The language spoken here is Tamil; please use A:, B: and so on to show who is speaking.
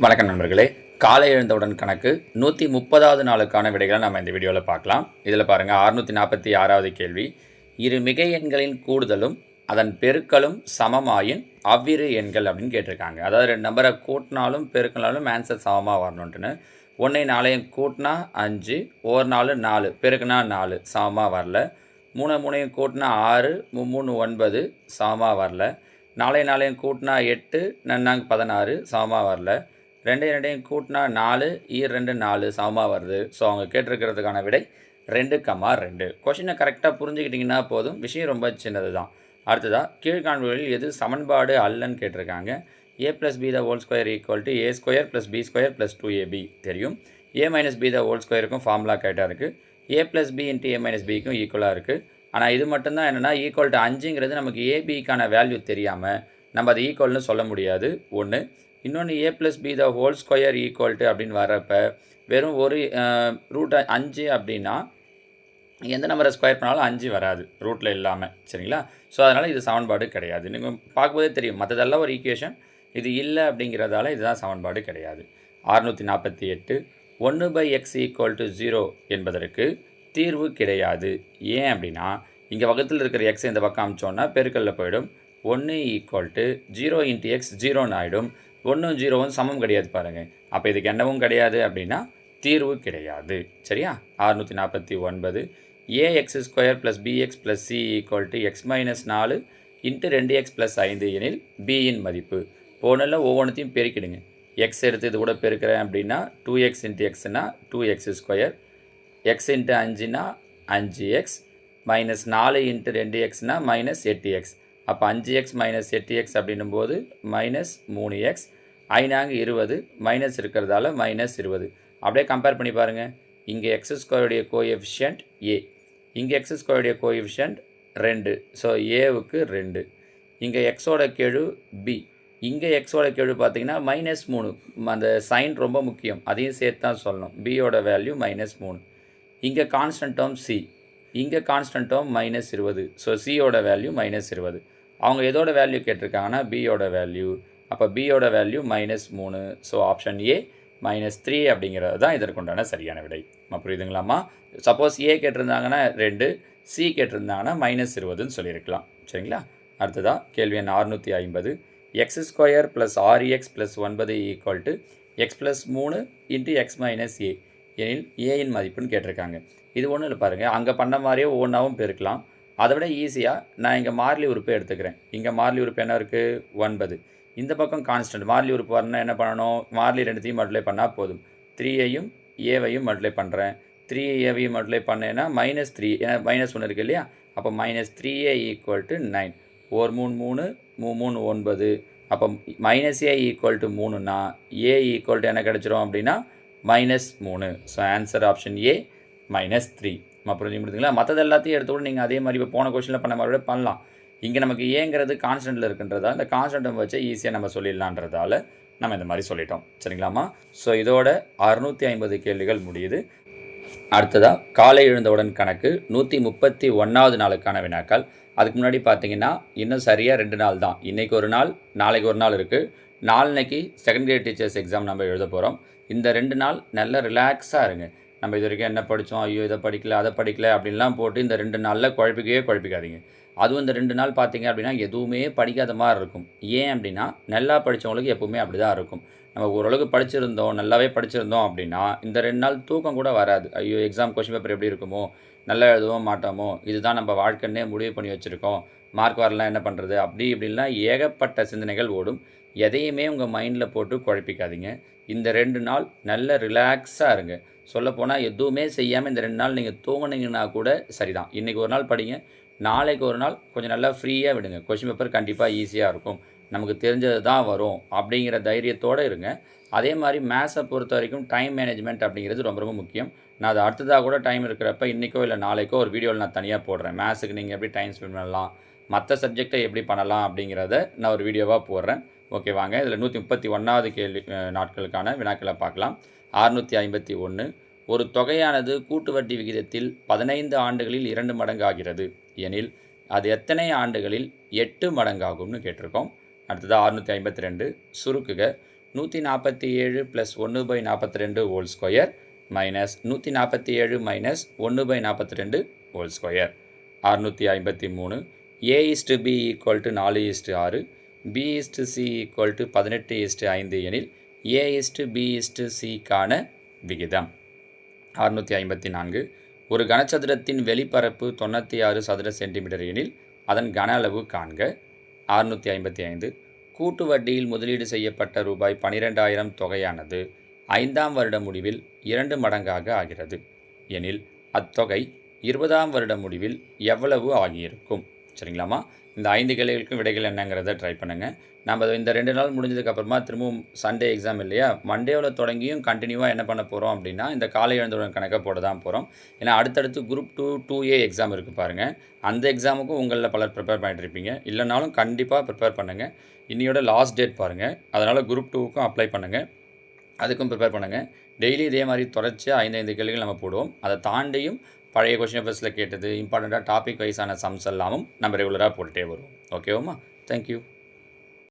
A: வணக்கம் நண்பர்களே. காலை எழுந்தவுடன் கணக்கு நூற்றி முப்பதாவது நாளுக்கான விடைகளை நம்ம இந்த வீடியோவில் பார்க்கலாம். இதில் பாருங்கள் அறுநூற்றி நாற்பத்தி ஆறாவது கேள்வி. இரு மிகை எண்களின் கூடுதலும் அதன் பெருக்களும் சமமாயின் அவ்விரு எண்கள் அப்படின்னு கேட்டிருக்காங்க. அதாவது ரெண்டு நம்பரை கூட்டினாலும் பெருக்கினாலும் ஆன்சர் சமமாக வரணுன்ட்டுன்னு ஒன்றை நாளையும் கூட்டினா அஞ்சு ஒரு நாலு நாலு பெருக்குனா நாலு சமமாக வரல. மூணு மூணையும் கூட்டினா ஆறு மூணு ஒன்பது சமமாக வரல. நாளைய நாளையும் கூட்டினா எட்டு நன்னாங்க பதினாறு சமமாக வரல. ரெண்டையும் ரெண்டையும் கூட்டினா நாலு ஈர் ரெண்டு நாலு சமமாக வருது. ஸோ அவங்க கேட்டிருக்கிறதுக்கான விடை ரெண்டு கம்மா ரெண்டு. கொஷினை கரெக்டாக புரிஞ்சுக்கிட்டிங்கன்னா போதும். விஷயம் ரொம்ப சின்னது தான் அடுத்ததாக கீழ்காண்புகளில் எது சமன்பாடு அல்லன்னு கேட்டிருக்காங்க. A plus B the whole square equal to A square plus B square plus two A B தெரியும். A minus B the whole ஸ்கொயருக்கும் formula கரெக்டாக இருக்குது A plus B into A minus பிக்கும் ஈக்குவலாக இருக்குது ஆனால் இது மட்டும்தான் என்னென்னா ஈக்குவல் டு அஞ்சுங்கிறது நமக்கு ஏபிக்கான வேல்யூ தெரியாமல் நம்ம அதை ஈக்குவல்னு சொல்ல முடியாது. ஒன்று இன்னொன்று A plus B the whole square equal to அப்படின்னு வரப்போ வெறும் ஒரு ரூட் அஞ்சு அப்படின்னா எந்த நம்பரை ஸ்கொயர் பண்ணாலும் அஞ்சு வராது ரூட்டில் இல்லாமல் சரிங்களா? ஸோ அதனால் இது சமன்பாடு கிடையாது. நீங்கள் பார்க்கும்போதே தெரியும் மற்றதெல்லாம் ஒரு ஈக்குவேஷன் இது இல்லை அப்படிங்கிறதால இதுதான் சமன்பாடு கிடையாது. அறுநூற்றி நாற்பத்தி எட்டு ஒன்று by x equal to zero என்பதற்கு தீர்வு கிடையாது. ஏன் அப்படின்னா இங்கே பக்கத்தில் இருக்கிற எக்ஸ் இந்த பக்கம் அமிச்சோன்னா பெருக்கல்ல போயிடும். ஒன்று equal to zero into x ஜீரோன்னு ஆகிடும் ஒன்றும் ஜீரோவும் சமம் கிடையாது பாருங்கள் அப்போ இதுக்கு என்னவும் கிடையாது அப்படின்னா தீர்வு கிடையாது. சரியா? அறுநூற்றி நாற்பத்தி ஒன்பது. A X square plus B X plus C equal to x minus நாலு இன்ட்டு ரெண்டு எக்ஸ் ப்ளஸ் ஐந்து எனில் பியின் மதிப்பு. போனில் ஒவ்வொன்றத்தையும் பெருக்கிடுங்க. எக்ஸ் எடுத்து இது கூட பெருக்கிறேன் அப்படின்னா two x into எக்ஸ்னா two x square x into அஞ்சுனா அஞ்சு எக்ஸ் மைனஸ் நாலு இன்ட்டு ரெண்டு எக்ஸ்னால் மைனஸ் எட்டு எக்ஸ் அப்போ அஞ்சு எக்ஸ் மைனஸ் எட்டு எக்ஸ் அப்படின்னும் போது மைனஸ் மூணு எக்ஸ் ஐநாங்க இருபது மைனஸ் இருக்கிறதால மைனஸ் இருபது. அப்படியே கம்பேர் பண்ணி பாருங்கள் இங்கே எக்ஸ் ஸ்கொயருடைய கோஎஃபிஷியன்ட் ஏ இங்கே எக்ஸ் ஸ்கொயருடைய கோஎஃபிஷியன்ட் ரெண்டு. ஸோ ஏவுக்கு ரெண்டு. இங்கே எக்ஸோட கெழு பி இங்கே எக்ஸோட கெழு பார்த்தீங்கன்னா மைனஸ் மூணு. அந்த சைன் ரொம்ப முக்கியம். அதையும் சேர்த்து தான் சொல்லணும் பியோட வேல்யூ மைனஸ் மூணு. இங்கே கான்ஸ்டன்ட் டேர்ம் சி இங்கே கான்ஸ்டன்ட் டேர்ம் மைனஸ் இருபது. ஸோ சியோட வேல்யூ மைனஸ் இருபது. அவங்க எதோட வேல்யூ கேட்டிருக்காங்கன்னா பியோட வேல்யூ அப்போ பியோட வேல்யூ மைனஸ் மூணு. So option A minus three அப்படிங்கிறது தான் இதற்குண்டான சரியான விடை. புரியுதுங்களாம்மா? சப்போஸ் ஏ கேட்டிருந்தாங்கன்னா ரெண்டு சி கேட்டிருந்தாங்கன்னா மைனஸ் இருபதுன்னு சொல்லியிருக்கலாம். சரிங்களா? அடுத்ததாக கேள்வி எண் அறுநூற்றி ஐம்பது. X square plus R E X x plus ஒன்பது ஈக்குவல் டு எக்ஸ் ப்ளஸ் மூணு இன்ட்டு எக்ஸ் மைனஸ் ஏ எனில் ஏயின் மதிப்புன்னு கேட்டிருக்காங்க. இது ஒன்றும் இல்லை பாருங்கள் அங்கே பண்ண மாதிரியே ஒவ்வொன்றாவும் பெருக்கலாம். அதை விட ஈஸியாக நான் இங்கே மார்லி உறுப்பை எடுத்துக்கிறேன். இங்கே மார்லி உறுப்பு என்ன இருக்குது ஒன்பது. இந்த பக்கம் கான்ஸ்டன்ட் மார்லி உறுப்பு வரணும்னா என்ன பண்ணணும்? மார்லி ரெண்டுத்தையும் மல்டிப்ளை பண்ணால் போதும். த்ரீயையும் ஏவையும் மல்டிப்ளை பண்ணுறேன் த்ரீ ஏவையும் மல்டிப்ளை பண்ணேன்னா மைனஸ் த்ரீ ஏன்னா மைனஸ் ஒன்று இருக்குது இல்லையா? அப்போ minus three A equal to nine ஒரு மூணு மூணு மூ மூணு ஒன்பது. அப்போ மைனஸ் ஏ ஈக்குவல் டு மூணுன்னா ஏ ஈக்குவல் டு என்ன கிடச்சிரும் அப்படின்னா மைனஸ் மூணு. So answer option A minus three நம்ம புரிஞ்சு முடியுதுங்களா மற்றது எல்லாத்தையும் எடுத்து கூட நீங்கள் அதே மாதிரி இப்போ போன கொஷினில் பண்ண மாதிரி பண்ணலாம். இங்கே நமக்கு ஏங்கிறது கான்ஸ்டன்ட்டில் இருக்குன்றதால இந்த கான்ஸ்டன்ட்டை வச்சு ஈஸியாக நம்ம சொல்லிடலான்றதால நம்ம இந்த மாதிரி சொல்லிட்டோம். சரிங்களாம்மா? ஸோ இதோட அறுநூற்றி ஐம்பது கேள்விகள் முடியுது. அடுத்ததாக காலை எழுந்தவுடன் கணக்கு நூற்றி முப்பத்தி ஒன்றாவது நாளுக்கான வினாக்கள். அதுக்கு முன்னாடி பார்த்தீங்கன்னா இன்னும் சரியாக ரெண்டு நாள் தான். இன்றைக்கி ஒரு நாள் நாளைக்கு ஒரு நாள் இருக்குது நாளைக்கு செகண்ட் கிரேட் டீச்சர்ஸ் எக்ஸாம் நம்ம எழுத போகிறோம் இந்த ரெண்டு நாள் நல்ல ரிலாக்ஸாக இருங்க. நம்ம இது வரைக்கும் என்ன படித்தோம் ஐயோ இதை படிக்கல அதை படிக்கல அப்படின்லாம் போட்டு இந்த ரெண்டு நாளில் குழப்பிக்கவே குழப்பிக்காதீங்க. அதுவும் இந்த ரெண்டு நாள் பார்த்தீங்க அப்படின்னா எதுவுமே படிக்காத மாதிரி இருக்கும். ஏன் அப்படின்னா நல்லா படித்தவங்களுக்கு எப்பவுமே அப்படி தான் இருக்கும். நம்ம ஓரளவுக்கு படிச்சிருந்தோம் நல்லாவே படிச்சிருந்தோம் அப்படின்னா இந்த ரெண்டு நாள் தூக்கம் கூட வராது. ஐயோ எக்ஸாம் கொஷின் பேப்பர் எப்படி இருக்குமோ? நல்லா எழுதவும் மாட்டோமோ? இதுதான் நம்ம வாழ்க்கைன்னே முடிவு பண்ணி வச்சுருக்கோம். மார்க் வரலாம் என்ன பண்ணுறது அப்படி இப்படின்லாம் ஏகப்பட்ட சிந்தனைகள் ஓடும். எதையுமே உங்கள் மைண்டில் போட்டு குழப்பிக்காதீங்க. இந்த ரெண்டு நாள் நல்ல ரிலாக்ஸாக இருங்க. சொல்லப்போனால் எதுவுமே செய்யாமல் இந்த ரெண்டு நாள் நீங்கள் தூங்குனீங்கன்னா கூட சரிதான். இன்றைக்கி ஒரு நாள் படிங்க. நாளைக்கு ஒரு நாள் கொஞ்சம் நல்லா ஃப்ரீயாக விடுங்க. கொஷின் பேப்பர் கண்டிப்பாக ஈஸியாக இருக்கும். நமக்கு தெரிஞ்சது தான் வரும் அப்படிங்கிற தைரியத்தோடு இருங்க. அதே மாதிரி மேத்ஸை பொறுத்த வரைக்கும் டைம் மேனேஜ்மெண்ட் அப்படிங்கிறது ரொம்ப ரொம்ப முக்கியம். நான் அது அடுத்ததாக கூட டைம் இருக்கிறப்ப இன்றைக்கோ இல்லை நாளைக்கோ ஒரு வீடியோவில் நான் தனியாக போடுறேன். மேத்ஸுக்கு நீங்கள் எப்படி டைம் ஸ்பெண்ட் பண்ணலாம்? மற்ற சப்ஜெக்டை எப்படி பண்ணலாம் அப்படிங்கிறத நான் ஒரு வீடியோவாக போடுறேன். ஓகே வாங்க இதில் நூற்றி முப்பத்தி ஒன்றாவது கேள்வி நாட்களுக்கான வினாக்களை பார்க்கலாம். அறுநூற்றி ஐம்பத்தி ஒன்று ஒரு தொகையானது கூட்டு வட்டி விகிதத்தில் பதினைந்து ஆண்டுகளில் இரண்டு மடங்கு ஆகிறது எனில் அது எத்தனை ஆண்டுகளில் எட்டு மடங்காகும்னு கேட்டிருக்கோம். அடுத்தது அறுநூற்றி ஐம்பத்தி ரெண்டு சுருக்குக. நூற்றி நாற்பத்தி ஏழு ப்ளஸ் ஒன்று பை நாற்பத்தி ரெண்டு ஹோல் ஸ்கொயர் மைனஸ் நூற்றி நாற்பத்தி ஏழு மைனஸ் ஒன்று பை நாற்பத்தி ரெண்டு ஹோல் ஸ்கொயர் அறுநூற்றி ஐம்பத்தி மூணு A is to B equal to நாலு இஸ்டு ஆறு. B is to C equal to பதினெட்டு இஸ்டு ஐந்து எனில் A is to B is to சிக்கான விகிதம். அறுநூற்றி ஐம்பத்தி நான்கு. ஒரு கனச்சதுரத்தின் வெளிப்பரப்பு தொண்ணூற்றி ஆறு சதுர சென்டிமீட்டர் எனில் அதன் கன அளவு காண்க. அறுநூற்றி ஐம்பத்தி ஐந்து. கூட்டு வட்டியில் முதலீடு செய்யப்பட்ட ரூபாய் பனிரெண்டாயிரம் தொகையானது ஐந்தாம் வருட முடிவில் இரண்டு மடங்காக ஆகிறது. எனில் அத்தொகை இருபதாம் வருட முடிவில் எவ்வளவு ஆகியிருக்கும்? சரிங்களாம்மா? இந்த ஐந்து கேள்விகளுக்கும் விடைகள் என்னங்கிறத ட்ரை பண்ணுங்கள் நம்ம இந்த ரெண்டு நாள் முடிஞ்சதுக்கப்புறமா திரும்பவும் சண்டே எக்ஸாம் இல்லையா? மண்டேவில் தொடங்கியும் கண்டினியூவாக என்ன பண்ண போகிறோம் அப்படின்னா இந்த காலை எழுந்தவுடன் கணக்கை போட தான் போகிறோம் ஏன்னா அடுத்தடுத்து group two two A exam இருக்குது பாருங்கள் அந்த எக்ஸாமுக்கும் உங்களில் பலர் ப்ரிப்பேர் பண்ணிட்டு இருப்பீங்க. இல்லைனாலும் கண்டிப்பாக ப்ரிப்பேர் பண்ணுங்கள் இன்னையோட லாஸ்ட் டேட் பாருங்கள் அதனால் குரூப் டூவுக்கும் அப்ளை பண்ணுங்கள் அதுக்கும் ப்ரிப்பேர் பண்ணுங்கள் டெய்லி இதே மாதிரி தொடர்ச்சியாக ஐந்து ஐந்து கேள்விகள் நம்ம போடுவோம். அதை தாண்டியும் பழைய கொஷின் பேப்பர்ஸில் கேட்டது இம்பார்ட்டண்ட்டாக டாபிக் வைஸான சம்ஸ் எல்லாமும் நம்ம ரெகுலராக போட்டுகிட்டே வருவோம். ஓகேவாம்மா தேங்க்யூ